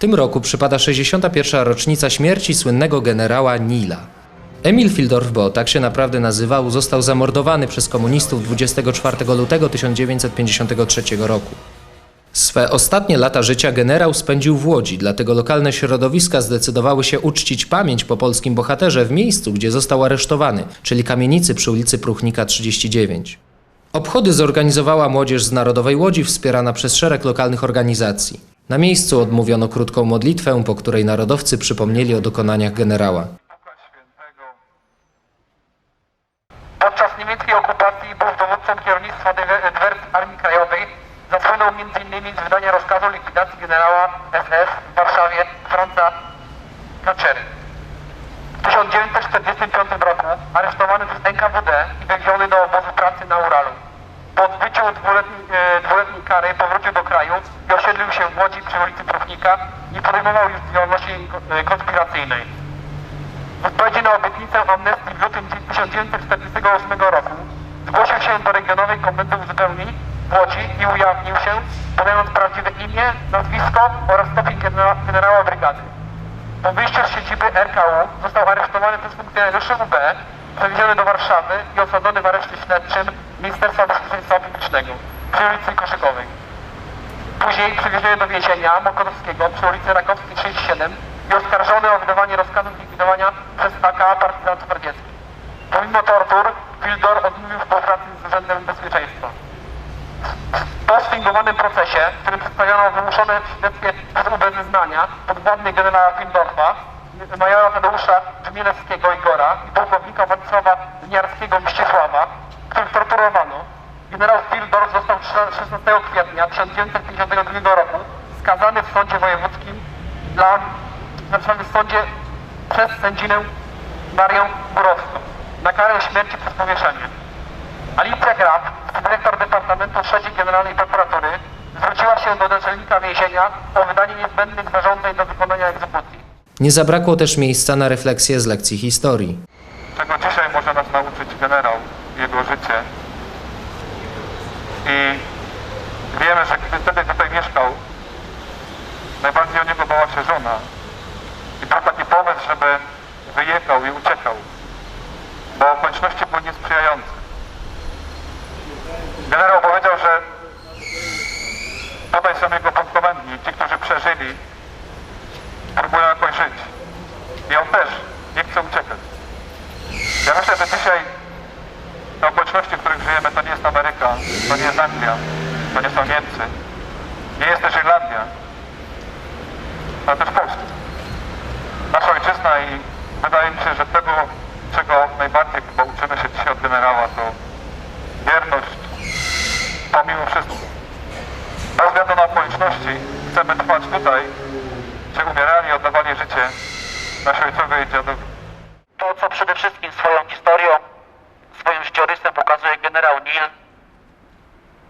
tym roku przypada 61. rocznica śmierci słynnego generała Nila. Emil Fildorf, bo tak się naprawdę nazywał, został zamordowany przez komunistów 24 lutego 1953 roku. Swe ostatnie lata życia generał spędził w Łodzi, dlatego lokalne środowiska zdecydowały się uczcić pamięć po polskim bohaterze w miejscu, gdzie został aresztowany, czyli kamienicy przy ulicy Pruchnika 39. Obchody zorganizowała młodzież z Narodowej Łodzi wspierana przez szereg lokalnych organizacji. Na miejscu odmówiono krótką modlitwę, po której narodowcy przypomnieli o dokonaniach generała. Podczas niemieckiej okupacji był dowódcą kierownictwa dywer- dywersji Armii Krajowej. Zasłynął m.in. z wydania rozkazu likwidacji generała SS w Warszawie Franza Kacery. W 1945 roku aresztowany przez NKWD i wywieziony do obozu pracy na Uralu. Po odbyciu dwuletniej, dwuletniej kary powrócił do kraju i osiedlił Łodzi przy ulicy Pruchnika. Nie podejmował już działalności e, konspiracyjnej. W odpowiedzi na obietnicę amnestii w lutym 1948 roku zgłosił się do regionowej komendy uzupełnień w Łodzi i ujawnił się, podając prawdziwe imię, nazwisko oraz stopień genera- generała brygady. Po wyjściu z siedziby RKU został aresztowany przez funkcjonariuszy UB, przewieziony do Warszawy i osadzony w areszcie śledczym Ministerstwa Bezpieczeństwa Publicznego przy ulicy Koszykowej. Później przewieziony do więzienia Mokodowskiego przy ulicy Rakowskiej 67 i oskarżony o wydawanie rozkazów likwidowania przez AK partyzantów radzieckich. Pomimo tortur, Fildor odmówił współpracy z Urzędem Bezpieczeństwa. Po sfingowanym procesie, w którym przedstawiono wymuszone śledztwie przez UB zeznania podwładnych generała Fildorfa, majora Tadeusza Brzmielewskiego Igora i pułkownika Władysława Winiarskiego Mścisława, których torturowano, generał Fildorf został 16 kwietnia 1952 roku skazany w sądzie wojewódzkim dla, znaczy w sądzie przez sędzinę Marię Górowską na karę śmierci przez powieszenie. Alicja Graf, dyrektor Departamentu III Generalnej Prokuratury, zwróciła się do naczelnika więzienia o wydanie niezbędnych zarządzeń do wykonania egzekucji. Nie zabrakło też miejsca na refleksję z lekcji historii. Czego dzisiaj może nas nauczyć generał, jego życie. I wiemy, że gdy wtedy tutaj mieszkał, najbardziej o niego bała się żona. I był taki pomysł, żeby wyjechał i uciekał, bo okoliczności były niesprzyjające. Generał powiedział, że tutaj są jego podkomendni, ci, którzy przeżyli, próbują jakoś żyć. I on też nie chce uciekać. Ja myślę, że dzisiaj te okoliczności, żyjemy, to nie jest Ameryka, to nie jest Anglia, to nie są Niemcy, nie jest też Irlandia, ale też Polska. Nasza ojczyzna i wydaje mi się, że tego, czego najbardziej chyba uczymy się dzisiaj od generała, to wierność pomimo wszystko. Bez względu na okoliczności chcemy trwać tutaj, gdzie umierali oddawali życie nasi ojcowie i dziadowie. To, co przede wszystkim swoją historią,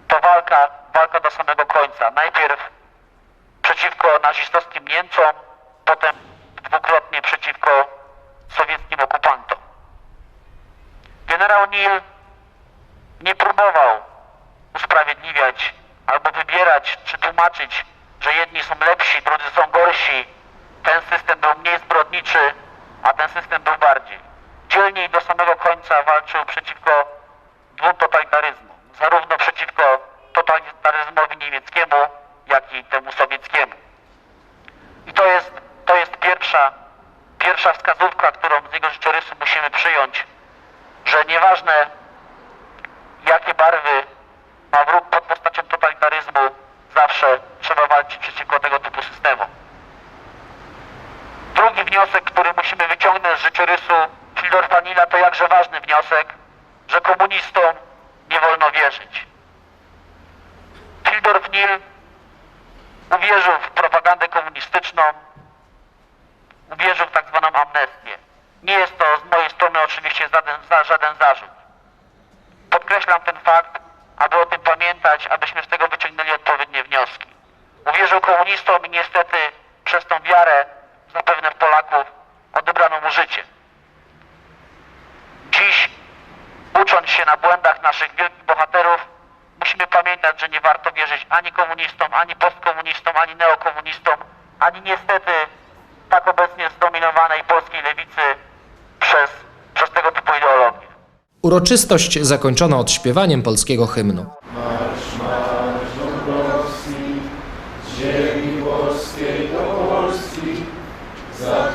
to walka, walka do samego końca. Najpierw przeciwko nazistowskim Niemcom, potem dwukrotnie przeciwko sowieckim okupantom. Generał Nil nie próbował usprawiedliwiać albo wybierać czy tłumaczyć, że jedni są lepsi, drudzy są gorsi. Ten system był mniej zbrodniczy, a ten system był bardziej. Dzielnie i do samego końca walczył przeciwko dwóm totalitaryzmom. Zarówno przeciwko totalitaryzmowi niemieckiemu, jak i temu sowieckiemu. I to jest, to jest pierwsza, pierwsza wskazówka, którą z jego życiorysu musimy przyjąć, że nieważne jakie barwy ma wróg pod postacią totalitaryzmu, zawsze trzeba walczyć przeciwko tego typu systemom. Drugi wniosek, który musimy wyciągnąć z życiorysu Fildorfa Nila, to jakże ważny wniosek, że komunistom nie wolno wierzyć. Fildorf Nil uwierzył w propagandę komunistyczną, uwierzył w tak zwaną amnestię. Nie jest to z mojej strony oczywiście żaden, żaden zarzut. Podkreślam ten fakt, aby o tym pamiętać, abyśmy z tego wyciągnęli odpowiednie wnioski. Uwierzył komunistom i niestety przez tą wiarę, zapewne w Polaków, odebrano mu życie. Dziś, ucząc się na błędach naszych wielkich bohaterów, musimy pamiętać, że nie warto wierzyć ani komunistom, ani postkomunistom, ani neokomunistom, ani niestety tak obecnie zdominowanej polskiej lewicy przez, przez tego typu ideologię. Uroczystość zakończono odśpiewaniem polskiego hymnu. Marsz, marsz Dąbrowski, ziemi polskiej do Polski, za